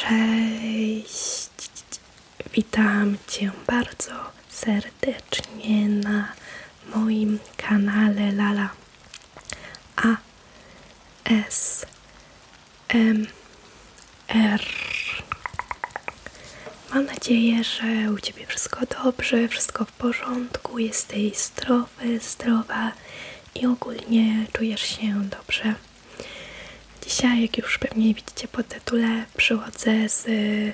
Cześć! Witam Cię bardzo serdecznie na moim kanale Lala A S M R. Mam nadzieję, że u Ciebie wszystko dobrze, wszystko w porządku, jesteś zdrowy, zdrowa i ogólnie czujesz się dobrze. Dzisiaj, jak już pewnie widzicie po tytule, przychodzę z y,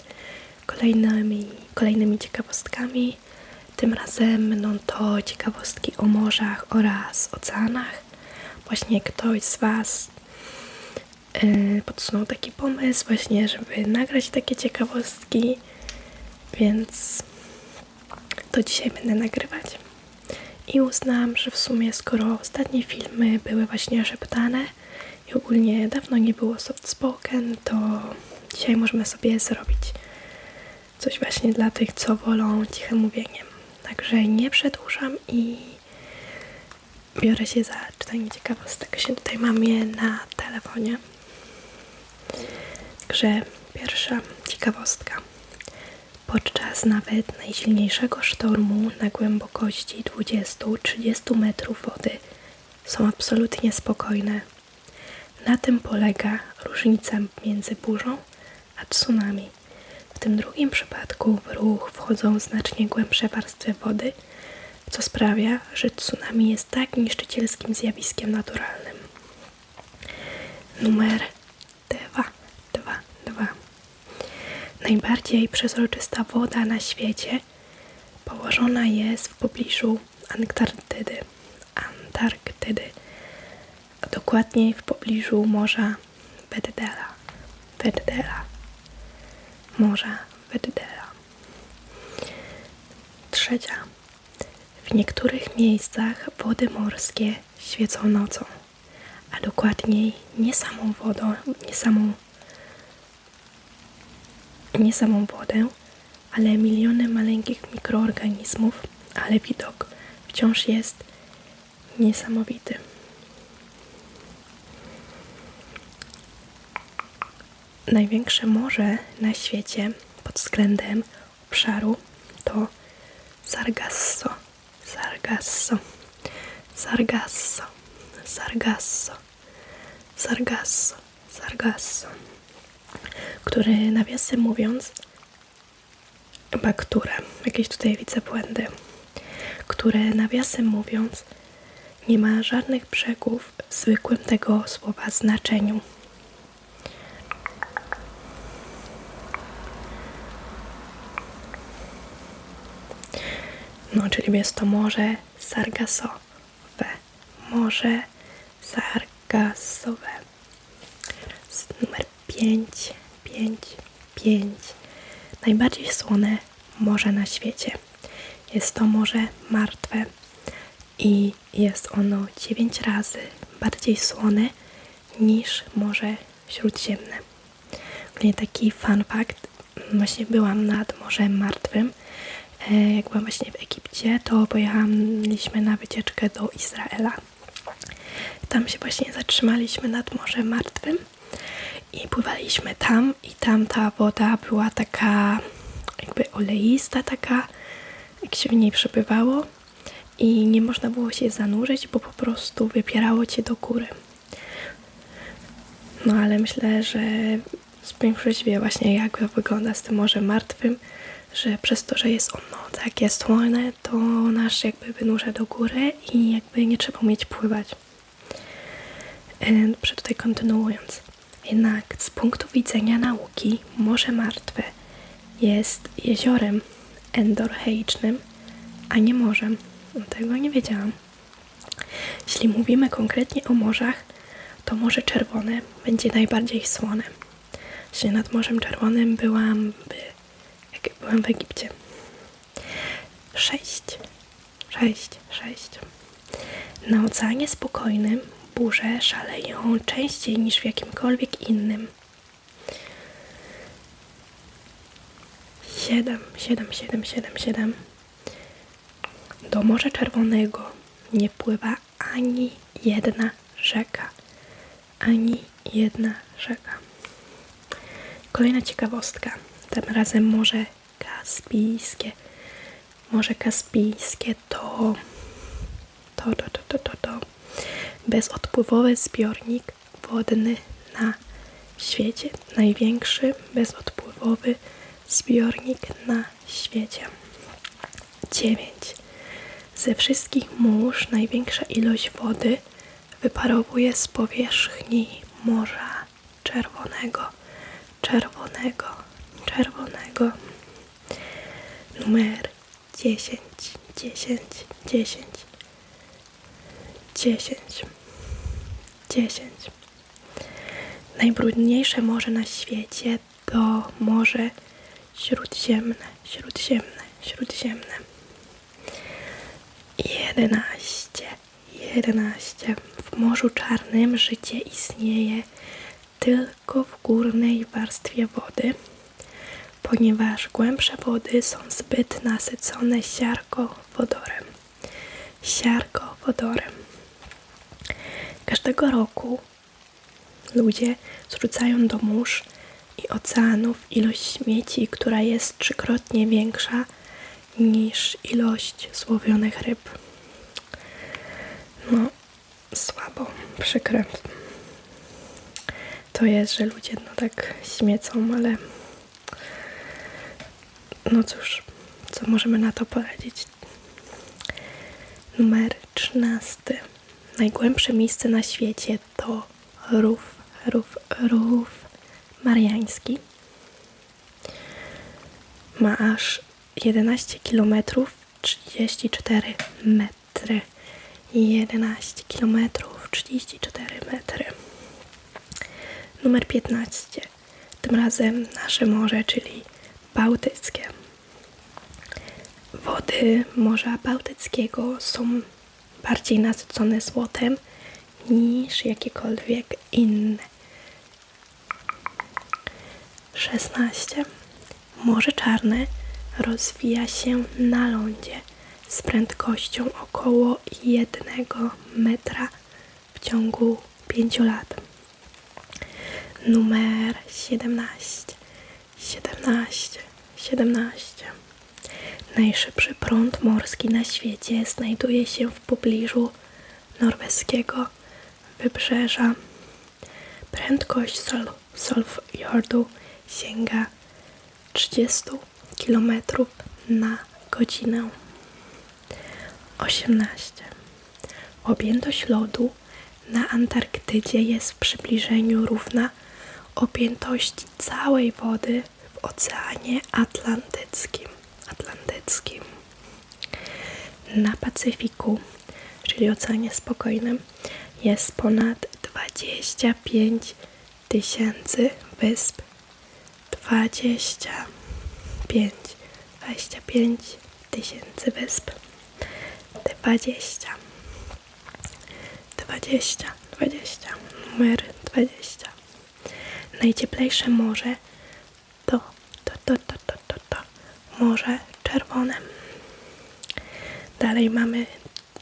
kolejnymi, kolejnymi ciekawostkami. Tym razem będą to ciekawostki o morzach oraz oceanach. Właśnie ktoś z Was yy, podsunął taki pomysł właśnie, żeby nagrać takie ciekawostki, więc to dzisiaj będę nagrywać. I uznałam, że w sumie skoro ostatnie filmy były właśnie szeptane i ogólnie dawno nie było soft spoken, to dzisiaj możemy sobie zrobić coś właśnie dla tych, co wolą ciche mówienie. Także nie przedłużam i biorę się za czytanie ciekawostek. Się tutaj mam je na telefonie. Także pierwsza ciekawostka. Podczas nawet najsilniejszego sztormu na głębokości 20-30 metrów wody są absolutnie spokojne. Na tym polega różnica między burzą a tsunami. W tym drugim przypadku w ruch wchodzą znacznie głębsze warstwy wody, co sprawia, że tsunami jest tak niszczycielskim zjawiskiem naturalnym. Numer 2, 2, 2. Najbardziej przezroczysta woda na świecie położona jest w pobliżu Antarktydy. Antarktydy. Dokładniej w pobliżu Morza Weddella. Weddella. Morza Weddella. Trzecia. W niektórych miejscach wody morskie świecą nocą, a dokładniej nie samą wodą, nie samą nie samą wodę, ale miliony maleńkich mikroorganizmów, ale widok wciąż jest niesamowity. Największe morze na świecie pod względem obszaru to Sargasso, Sargasso, Sargasso, Sargasso, Sargasso, Sargasso. Który nawiasem mówiąc, chyba które, jakieś tutaj widzę błędy, które nawiasem mówiąc nie ma żadnych brzegów w zwykłym tego słowa znaczeniu. No, czyli jest to morze sargasowe. Morze sargasowe. Numer 5, 5, 5. Najbardziej słone morze na świecie. Jest to morze martwe i jest ono 9 razy bardziej słone niż Morze Śródziemne. Ogólnie taki fun fact, właśnie byłam nad Morzem Martwym. E, jak byłam właśnie w Egipcie, to pojechaliśmy na wycieczkę do Izraela. Tam się właśnie zatrzymaliśmy nad Morzem Martwym i pływaliśmy tam i tam ta woda była taka jakby oleista taka, jak się w niej przebywało i nie można było się zanurzyć, bo po prostu wypierało cię do góry. No ale myślę, że większość wie właśnie jak wygląda z tym morzem martwym, że przez to, że jest ono takie słone, to nasz jakby wynurza do góry i jakby nie trzeba umieć pływać. Dobrze, tutaj kontynuując. Jednak z punktu widzenia nauki Morze Martwe jest jeziorem endorheicznym, a nie morzem. Tego nie wiedziałam. Jeśli mówimy konkretnie o morzach, to Morze Czerwone będzie najbardziej słone. Jeśli nad Morzem Czerwonym byłam, by, byłam w Egipcie. Sześć. Sześć, sześć. Na Oceanie Spokojnym burze szaleją częściej niż w jakimkolwiek innym. Siedem, siedem, siedem, siedem, siedem. Do Morza Czerwonego nie wpływa ani jedna rzeka. Ani jedna rzeka. Kolejna ciekawostka. Tym razem Morze Kaspijskie. Morze Kaspijskie to to, to, to, to, to, to bezodpływowy zbiornik wodny na świecie. Największy bezodpływowy zbiornik na świecie. 9. Ze wszystkich mórz największa ilość wody wyparowuje z powierzchni Morza Czerwonego. Czerwonego, czerwonego. Numer 10, 10, 10, 10, 10. Najbrudniejsze morze na świecie to Morze Śródziemne, Śródziemne, Śródziemne. 11, 11. W Morzu Czarnym życie istnieje tylko w górnej warstwie wody, ponieważ głębsze wody są zbyt nasycone siarkowodorem. Siarkowodorem. Każdego roku ludzie zrzucają do mórz i oceanów ilość śmieci, która jest trzykrotnie większa niż ilość złowionych ryb. No, słabo, przykre. To jest, że ludzie no tak śmiecą, ale no cóż, co możemy na to poradzić? Numer 13. Najgłębsze miejsce na świecie to rów, rów, rów mariański. Ma aż 11 km 34 metry. 11 km 34 metry. Numer 15. Tym razem nasze morze, czyli Bałtyckie. Wody Morza Bałtyckiego są bardziej nasycone złotem niż jakiekolwiek inne. 16. Morze Czarne rozwija się na lądzie z prędkością około 1 metra w ciągu 5 lat. Numer 17. 17. 17. Najszybszy prąd morski na świecie znajduje się w pobliżu norweskiego wybrzeża. Prędkość Sol Solfjordu sięga 30 km na godzinę. 18. Objętość lodu na Antarktydzie jest w przybliżeniu równa objętości całej wody Oceanie Atlantyckim. Atlantyckim. Na Pacyfiku, czyli Oceanie Spokojnym, jest ponad 25 tysięcy wysp. 25 25 tysięcy wysp. 20 20 20 numer 20 Najcieplejsze morze to to to to to to, Morze Czerwone. Dalej mamy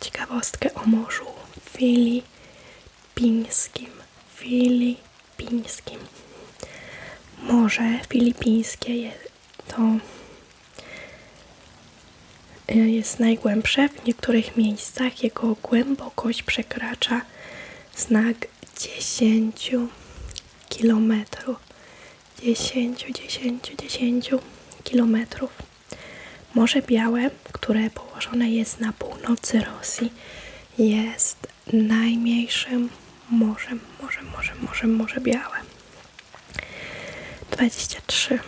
ciekawostkę o Morzu Filipińskim. Filipińskim. Morze Filipińskie jest, to jest najgłębsze. W niektórych miejscach jego głębokość przekracza znak 10 kilometrów. 10, 10, 10 kilometrów. Morze Białe, które położone jest na północy Rosji, jest najmniejszym morzem, morzem, morzem, morzem, Morze Białe. 23.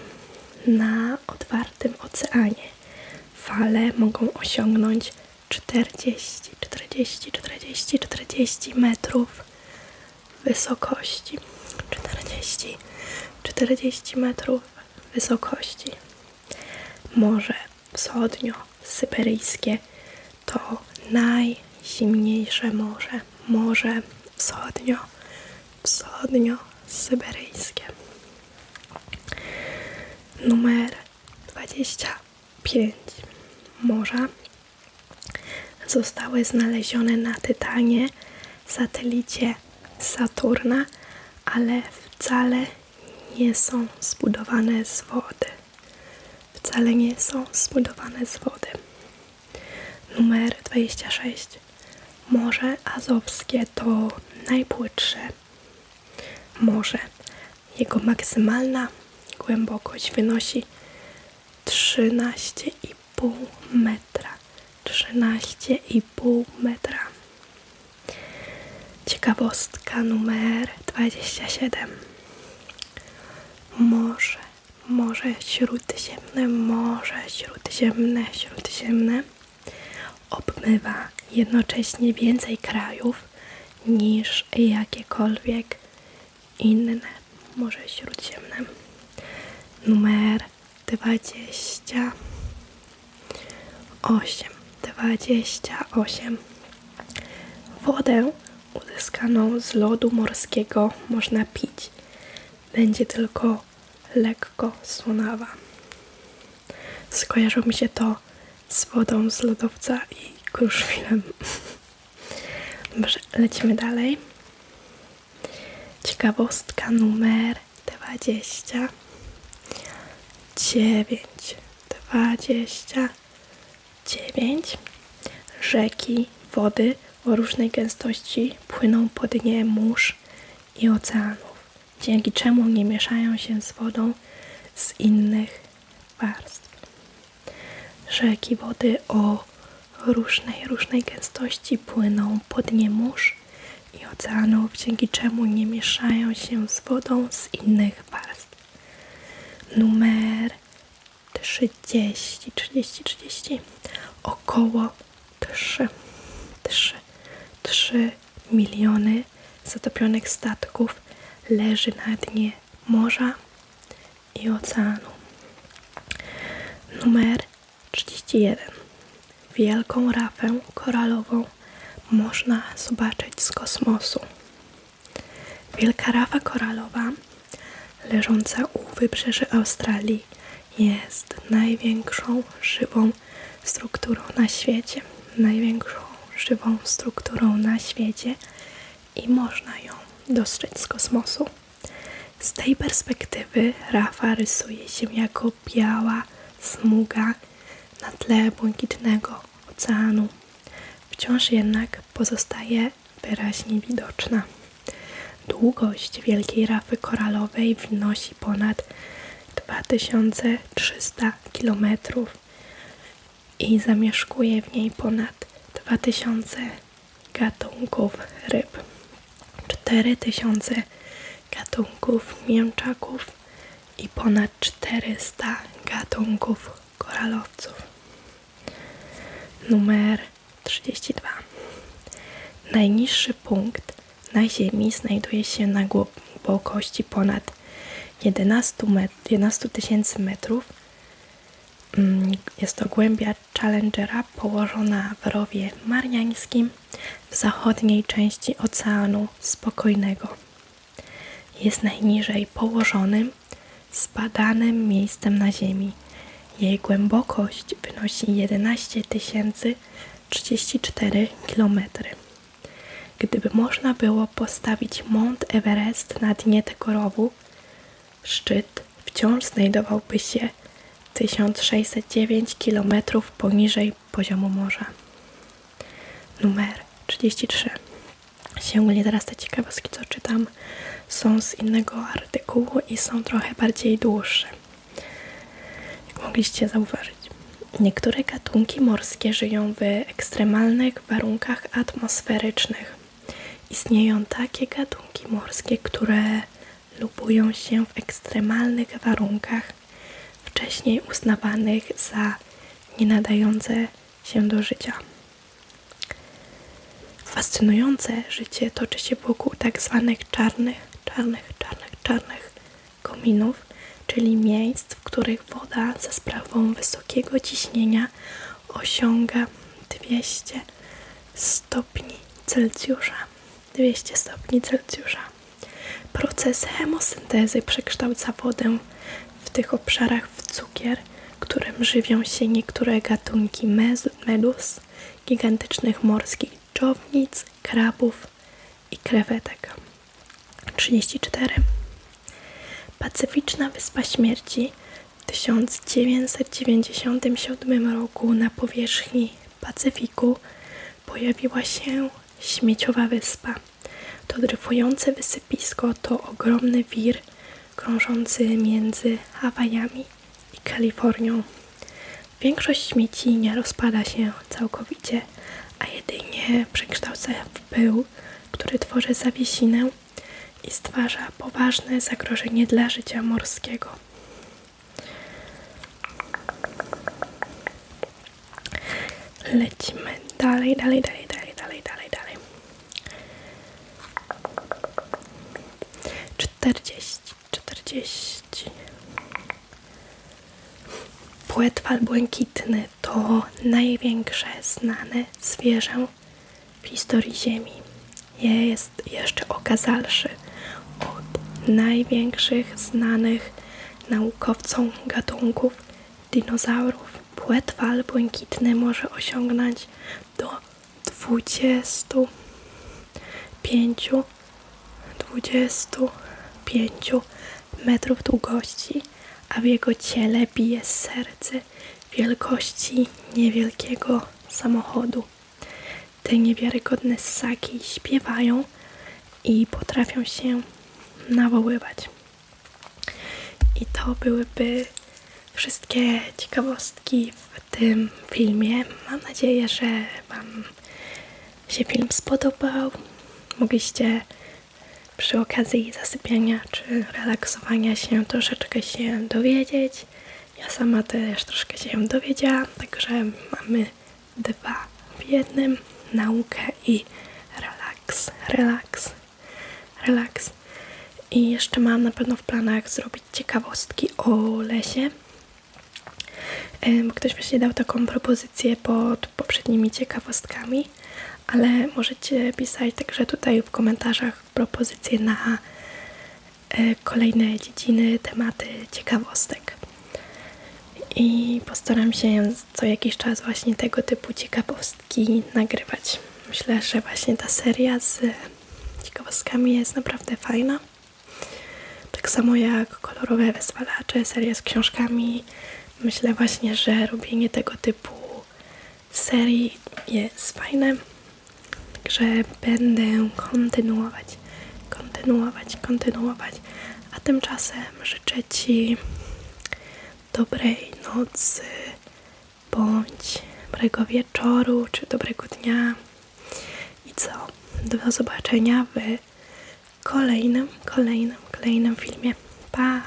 Na otwartym oceanie fale mogą osiągnąć 40, 40, 40, 40 metrów wysokości. 40, 40 metrów wysokości. Morze wschodnio-syberyjskie to najzimniejsze morze. Morze wschodnio, wschodnio-syberyjskie. Numer 25. Morza zostały znalezione na Tytanie, satelicie Saturna, ale wcale nie są zbudowane z wody. Wcale nie są zbudowane z wody. Numer 26. Morze Azowskie to najpłytsze morze. Jego maksymalna głębokość wynosi 13,5 metra. 13,5 metra. Ciekawostka numer 27. Morze, Morze Śródziemne, Morze Śródziemne, Śródziemne obmywa jednocześnie więcej krajów niż jakiekolwiek inne Morze Śródziemne. Numer 28. 28. Wodę uzyskaną z lodu morskiego można pić. Będzie tylko lekko słonawa. Skojarzyło mi się to z wodą z lodowca i kruszwilem. Dobrze, lecimy dalej. Ciekawostka numer 20. 9. 29. Rzeki, wody o różnej gęstości płyną po dnie mórz i oceanów, dzięki czemu nie mieszają się z wodą z innych warstw. Rzeki wody o różnej, różnej gęstości płyną po dnie mórz i oceanów, dzięki czemu nie mieszają się z wodą z innych warstw. Numer 30, 30, 30. Około 3, 3, 3 miliony zatopionych statków leży na dnie morza i oceanu. Numer 31. Wielką rafę koralową można zobaczyć z kosmosu. Wielka rafa koralowa, leżąca u wybrzeży Australii, jest największą żywą strukturą na świecie. Największą żywą strukturą na świecie i można ją dostrzec z kosmosu. Z tej perspektywy rafa rysuje się jako biała smuga na tle błękitnego oceanu. Wciąż jednak pozostaje wyraźnie widoczna. Długość wielkiej rafy koralowej wynosi ponad 2300 km i zamieszkuje w niej ponad 2000 gatunków ryb, 4000 gatunków mięczaków i ponad 400 gatunków koralowców. Numer 32. Najniższy punkt na Ziemi znajduje się na głębokości ponad 11 met- 11 tysięcy metrów. Mm, Jest to głębia Challengera położona w rowie mariańskim w zachodniej części Oceanu Spokojnego. Jest najniżej położonym, zbadanym miejscem na Ziemi. Jej głębokość wynosi 11 034 km. Gdyby można było postawić Mount Everest na dnie tego rowu, szczyt wciąż znajdowałby się 1609 km poniżej poziomu morza. Numer 33. Ciągle teraz te ciekawostki, co czytam, są z innego artykułu i są trochę bardziej dłuższe. Jak mogliście zauważyć. Niektóre gatunki morskie żyją w ekstremalnych warunkach atmosferycznych. Istnieją takie gatunki morskie, które lubują się w ekstremalnych warunkach, wcześniej uznawanych za nie nadające się do życia. Fascynujące życie toczy się wokół tak zwanych czarnych, czarnych, czarnych, czarnych kominów, czyli miejsc, w których woda za sprawą wysokiego ciśnienia osiąga 200 stopni Celsjusza. 200 stopni Celsjusza. Proces chemosyntezy przekształca wodę w tych obszarach w cukier, którym żywią się niektóre gatunki medus, gigantycznych morskich dżownic, krabów i krewetek. 34. Pacyficzna Wyspa Śmierci w 1997 roku na powierzchni Pacyfiku pojawiła się śmieciowa wyspa. To dryfujące wysypisko to ogromny wir krążący między Hawajami i Kalifornią. Większość śmieci nie rozpada się całkowicie, a jedynie przekształca w pył, który tworzy zawiesinę i stwarza poważne zagrożenie dla życia morskiego. Lecimy dalej, dalej, dalej, dalej, dalej, dalej, dalej. 40, 40. Płetwal błękitny to największe znane zwierzę w historii Ziemi. Jest jeszcze okazalszy od największych znanych naukowcom gatunków dinozaurów. Płetwal błękitny może osiągnąć do 25 25 metrów długości, a w jego ciele bije serce wielkości niewielkiego samochodu. Te niewiarygodne ssaki śpiewają i potrafią się nawoływać. I to byłyby wszystkie ciekawostki w tym filmie. Mam nadzieję, że Wam się film spodobał. Mogliście przy okazji zasypiania czy relaksowania się troszeczkę się dowiedzieć. Ja sama też troszkę się dowiedziałam, także mamy dwa w jednym. Naukę i relaks, relaks, relaks. I jeszcze mam na pewno w planach zrobić ciekawostki o lesie. Bo ktoś właśnie dał taką propozycję pod poprzednimi ciekawostkami, ale możecie pisać także tutaj w komentarzach propozycje na e, kolejne dziedziny, tematy ciekawostek. I postaram się co jakiś czas właśnie tego typu ciekawostki nagrywać. Myślę, że właśnie ta seria z ciekawostkami jest naprawdę fajna. Tak samo jak kolorowe wyzwalacze, seria z książkami. Myślę właśnie, że robienie tego typu serii jest fajne. Także będę kontynuować, kontynuować, kontynuować. A tymczasem życzę Ci dobrej nocy, bądź dobrego wieczoru, czy dobrego dnia. I co? Do zobaczenia w kolejnym, kolejnym, kolejnym filmie. Pa!